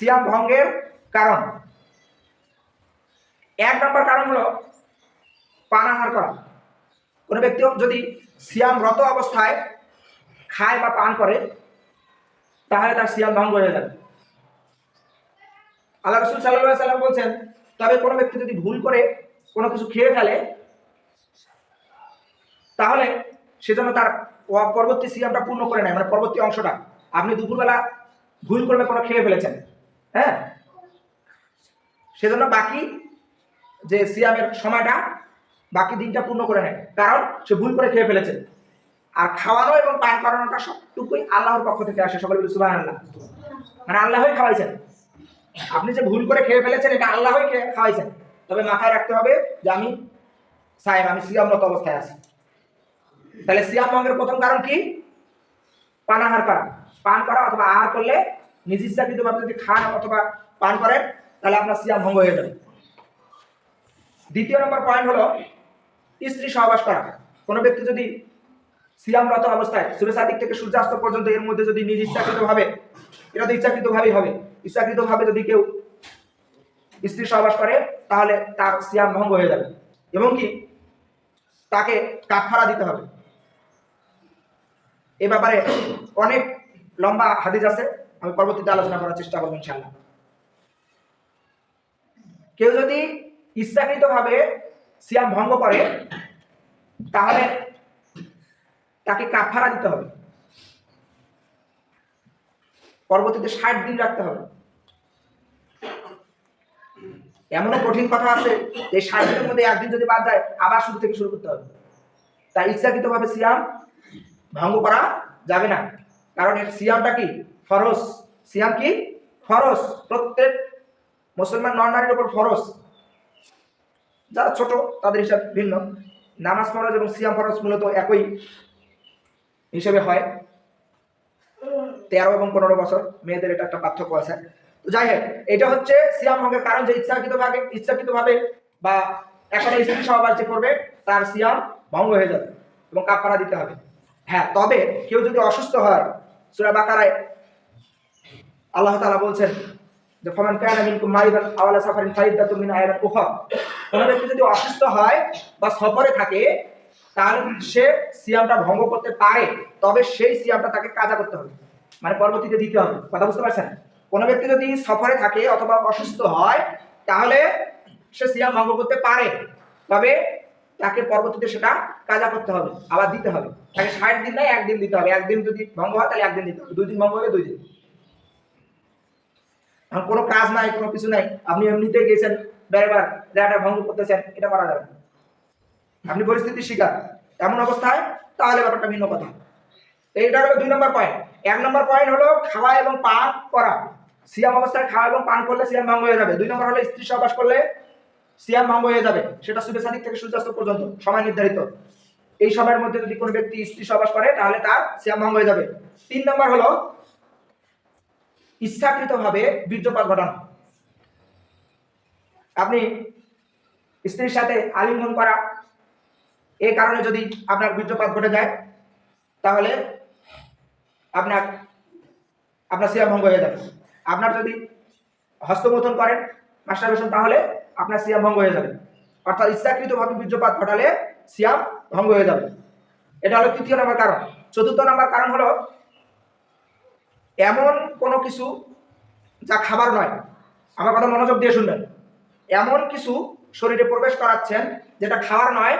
সিয়াম ভঙ্গের কারণ। এক নম্বর কারণ হলো পানাহার করা। কোনো ব্যক্তি যদি সিয়ামরত অবস্থায় খায় বা পান করে, তাহলে তার সিয়াম ভঙ্গ হয়ে যাবে। আল্লাহ রসুল সাল্লাহ সাল্লাম বলছেন, তবে কোনো ব্যক্তি যদি ভুল করে কোনো কিছু খেয়ে ফেলে, তাহলে সেজন্য তার পরবর্তী সিয়ামটা পূর্ণ করে নেয় মানে পরবর্তী অংশটা। আপনি দুপুরবেলা ভুল করবে কোনো খেয়ে ফেলেছেন। হ্যাঁ? সেজন্য বাকি যে সিয়ামের সময়টা, বাকি দিনটা পূর্ণ করে নেয়। কারণ সে ভুল করে খেয়ে ফেলেছে। আর খাওয়ানো এবং পান করানোটা সবটুকুই আল্লাহর পক্ষ থেকে আসে সকলে সুবাহ আল্লাহ মানে আল্লাহই খাওয়াইছেন। আপনি যে ভুল করে খেয়ে ফেলেছেন, এটা আল্লাহই খাওয়াইছেন। তবে মাথায় রাখতে হবে যে আমি সাহেব, আমি সিয়ামরত অবস্থায় আছি। তাহলে সিয়াম ভঙ্গের প্রথম কারণ কি? পানাহার করা। পান করা অথবা আহার করলে নিজ ইচ্ছাকৃতভাবে যদি খান অথবা পান করেন, তাহলে আপনার সিয়াম ভঙ্গ হয়ে যাবে। দ্বিতীয় নম্বর পয়েন্ট হলো স্ত্রী সহবাস করা। কোনো ব্যক্তি যদি সিয়ামরত অবস্থায় সূর্য দিক থেকে সূর্যাস্ত পর্যন্ত এর মধ্যে যদি নিজ ইচ্ছাকৃতভাবে, এটা তো ইচ্ছাকৃতভাবেই হবে, ইচ্ছাকৃতভাবে যদি কেউ স্ত্রী সহবাস করে, তাহলে তার সিয়াম ভঙ্গ হয়ে যাবে। এবং কি? তাকে কাফারা দিতে হবে। এ ব্যাপারে অনেক লম্বা হাদিস আছে। আমি পরবর্তীতে আলোচনা করার চেষ্টা করব ইনশাল্লাহ কেউ যদি ইচ্ছাকৃতভাবে সিয়াম ভঙ্গ করে, তাহলে তাকে কাফারা দিতে হবে। পরবর্তীতে ষাট দিন রাখতে হবে। এমনও কঠিন কথা আছে যে ষাট দিনের মধ্যে একদিন যদি বাদ যায়, আবার শুরু থেকে শুরু করতে হবে। তাই ইচ্ছাকৃতভাবে সিয়াম ভঙ্গ করা যাবে না। কারণ এর সিয়ামটা কি? ফরজ। সিয়াম কি? ফরজ। প্রত্যেক মুসলমান নন নারীর উপর ফরজ। যারা ছোট, তাদের হিসাব ভিন্ন। নামাজ ফরজ এবং সিয়াম ফরজ মূলত একই হিসেবে হয়। তেরো এবং পনেরো বছর মেয়েদের এটা একটা পার্থক্য আছে। তো যাই হোক, এটা হচ্ছে সিয়াম ভঙ্গের কারণ যে ইচ্ছাকৃতভাবে ইচ্ছাকৃতভাবে বা এখানে স্ত্রী সহবাস যে করবে, তার সিয়াম ভঙ্গ হয়ে যাবে এবং কাপড়া দিতে হবে। হ্যাঁ তবে কেউ যদি অসুস্থ হয়, সুরা বাকারায় আল্লাহ তালা বলছেন যে, ফমান কানা মিনকুম মারিদান আও আলা সাফারিন ফাইদাতুম মিন আয়াতিন উখরা। কোনো ব্যক্তি যদি অসুস্থ হয় বা সফরে থাকে তাহলে সে সিয়ামটা ভঙ্গ করতে পারে, তবে সেই সিয়ামটা তাকে কাজা করতে হবে। মানে পরবর্তীতে দিতে হবে। কথা বুঝতে পারছেন? কোনো ব্যক্তি যদি সফরে থাকে অথবা অসুস্থ হয়, তাহলে সে সিয়াম ভঙ্গ করতে পারে, তবে তাকে পরবর্তীতে সেটা কাজা করতে হবে, আবার দিতে হবে। তাকে ষাট দিন নয় একদিন দিতে হবে। একদিন যদি ভঙ্গ হয়, তাহলে একদিন দিতে হবে। দুই দিন ভঙ্গ হলে দুই দিন। কোনো কাজ নাই, কোনো কিছু নাই। আপনি এমনিতে গেছেন বেড়েবার জায়গাটা ভঙ্গ করতেছেন, এটা করা যাবে। আপনি পরিস্থিতির শিকার। এমন অবস্থায়, তাহলে ব্যাপারটা ভিন্ন কথা। এইটা হলো দুই নম্বর পয়েন্ট এক নম্বর পয়েন্ট হলো খাওয়া এবং পান করা। সিয়াম অবস্থায় খাওয়া এবং পান করলে সিয়াম ভঙ্গ হয়ে যাবে। দুই নম্বর হলো স্ত্রী সহবাস করলে সিয়াম ভঙ্গ হয়ে যাবে। সেটা সাদিক থেকে সূর্যাস্ত পর্যন্ত, সময় নির্ধারিত। এই সময়ের মধ্যে যদি কোনো ব্যক্তি স্ত্রী সহবাস করে, তাহলে তার সিয়াম ভঙ্গ হয়ে যাবে। তিন নম্বর হলো ইচ্ছাকৃতভাবে বীর্যপাত ঘটানো। আপনি স্ত্রীর সাথে আলিঙ্গন করা এই কারণে যদি আপনার বীর্যপাত ঘটে যায়, তাহলে আপনার আপনার সিয়াম ভঙ্গ হয়ে যাবে। আপনার যদি হস্তমোধন করেন, মাস্টারবেশন, তাহলে আপনার সিয়াম ভঙ্গ হয়ে যাবে। অর্থাৎ ইচ্ছাকৃতভাবে বীর্যপাত ঘটালে সিয়াম ভঙ্গ হয়ে যাবে। এটা হলো তৃতীয় নম্বর কারণ। চতুর্থ নম্বর কারণ হলো এমন কোনো কিছু যা খাবার নয়। আমার কথা মনোযোগ দিয়ে শুনবেন। এমন কিছু শরীরে প্রবেশ করাচ্ছেন যেটা খাওয়ার নয়,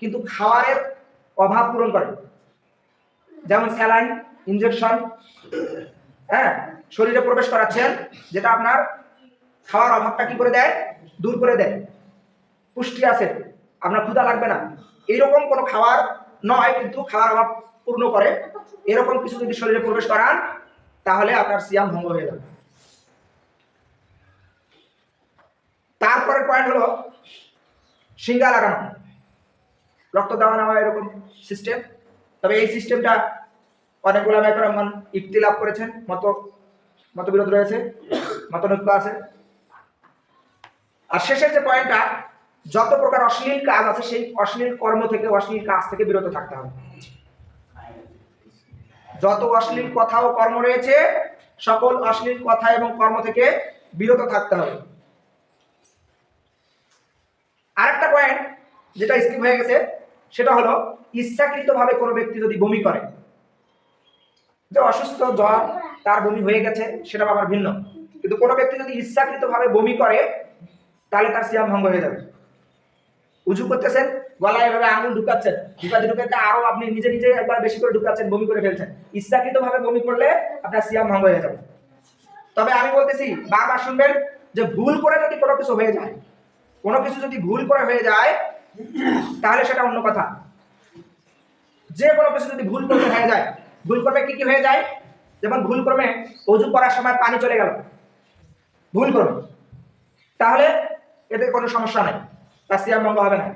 কিন্তু খাওয়ারের অভাব পূরণ করে। যেমন স্যালাইন, ইনজেকশন হ্যাঁ শরীরে প্রবেশ করাচ্ছেন যেটা আপনার খাওয়ার অভাবটা কি করে দেয়? দূর করে দেয়। পুষ্টি আছে, আপনার ক্ষুধা লাগবে না। এইরকম কোনো খাবার নয়, কিন্তু খাওয়ার অভাব পূর্ণ করে। এরকম কিছু যদি শরীরে প্রবেশ করান তাহলে আপনার সিয়াম ভঙ্গ হয়ে যাবে। তারপরের পয়েন্ট হলো সিঙ্গা লাগানো। রক্ত দেওয়া নেওয়া এরকম সিস্টেম তবে এই সিস্টেমটা অনেকগুলো মেকরমান ইকতিলাভ করেছেন। মত, মতবিরোধ রয়েছে, মতনৈক্য আছে। আর শেষের যে পয়েন্টটা যত প্রকার অশ্লীল কাজ আছে, সেই অশ্লীল কর্ম থেকে, অশ্লীল কাজ থেকে বিরত থাকতে হবে। যত অশ্লীল কথা ও কর্ম রয়েছে, সকল অশ্লীল কথা এবং কর্ম থেকে বিরত থাকতে হবে। আরেকটা পয়েন্ট যেটা স্কিপ হয়ে গেছে, সেটা হলো ইচ্ছাকৃতভাবে কোনো ব্যক্তি যদি বমি করে, যে অসুস্থ, জ্বর, তার বমি হয়ে গেছে, সেটা আবার ভিন্ন। কিন্তু কোনো ব্যক্তি যদি ইচ্ছাকৃতভাবে বমি করে, তাহলে তার সিয়াম ভঙ্গ হয়ে যাবে। উজু করতেছেন গলায় এভাবে আঙুল ঢুকাচ্ছেন, ঢুকাতে ঢুকাতে আরও আপনি নিজে নিজে একবার বেশি করে ঢুকাচ্ছেন, বমি করে ফেলছেন। ইচ্ছাকৃতভাবে বমি করলে আপনার সিয়াম ভঙ্গ হয়ে যাবে। তবে আমি বলতেছি, বারবার শুনবেন যে ভুল করে যদি কোনো কিছু হয়ে যায়, কোনো কিছু যদি ভুল করে হয়ে যায়, তাহলে সেটা অন্য কথা। যে কোনো কিছু যদি ভুল করতে হয়ে যায়, ভুল করবে কি কি হয়ে যায়? যেমন ভুল করবে অজু করার সময় পানি চলে গেল। ভুল করবে তাহলে এতে কোনো সমস্যা নেই। তার সিয়াম ভঙ্গ হবে না।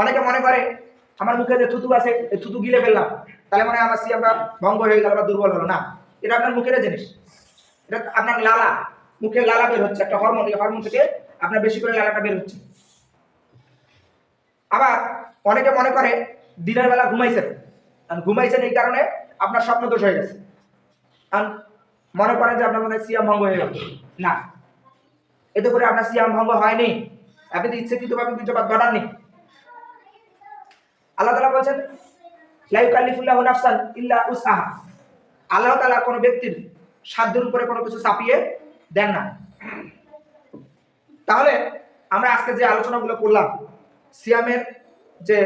অনেকে মনে করে, আমার মুখে যে থুতু আছে, এই থুতু গিলে ফেললাম। তাহলে মানে আমার সিয়ামটা ভঙ্গ হয়ে গেল বা দুর্বল হলো। না, এটা আপনার মুখের জিনিস। এটা আপনার লালা। মুখে লালা বের হচ্ছে, একটা হরমোন এই হরমোন থেকে আপনার বেশি করে লালাটা বের হচ্ছে। আবার অনেকে মনে করে, দিনের বেলা ঘুমাইছেন। ঘুমাইছেন এই কারণে আপনার স্বপ্ন দোষ হয়ে গেছে। আর মনে করেন যে আপনার মনে হয় সিয়াম ভঙ্গ হয়ে গেল। না, এতে করে আপনার সিয়াম ভঙ্গ হয়নি। আপনি তো ইচ্ছে কিন্তু ইচ্ছাকৃতভাবে বীর্যপাত ঘটাননি। আল্লাহ তালা বলছেন লাইউ কাল্লিফুল্লাহ নাফসান ইল্লা উসাহা আল্লাহ তালা কোনো ব্যক্তির সাধ্যের উপরে কোনো কিছু চাপিয়ে দেন না। তাহলে আমরা আজকে যে আলোচনাগুলো করলাম, সিয়ামের যে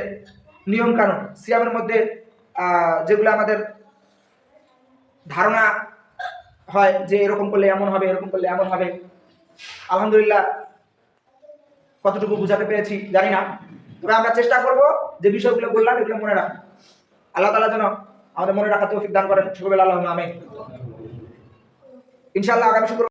নিয়ম কানুন সিয়ামের মধ্যে যেগুলো আমাদের ধারণা হয় যে এরকম করলে এমন হবে, এরকম করলে এমন হবে, আলহামদুলিল্লাহ কতটুকু বুঝাতে পেরেছি জানি না। তবে আমরা চেষ্টা করব যে বিষয়গুলো বললাম, এগুলো মনে রাখা। আল্লাহ তালা যেন আমাদের মনে রাখা তৌফিক দান করেন। শুক্রবেলা আল্লাহ আমিন। ইনশাআল্লাহ আগামী শুক্র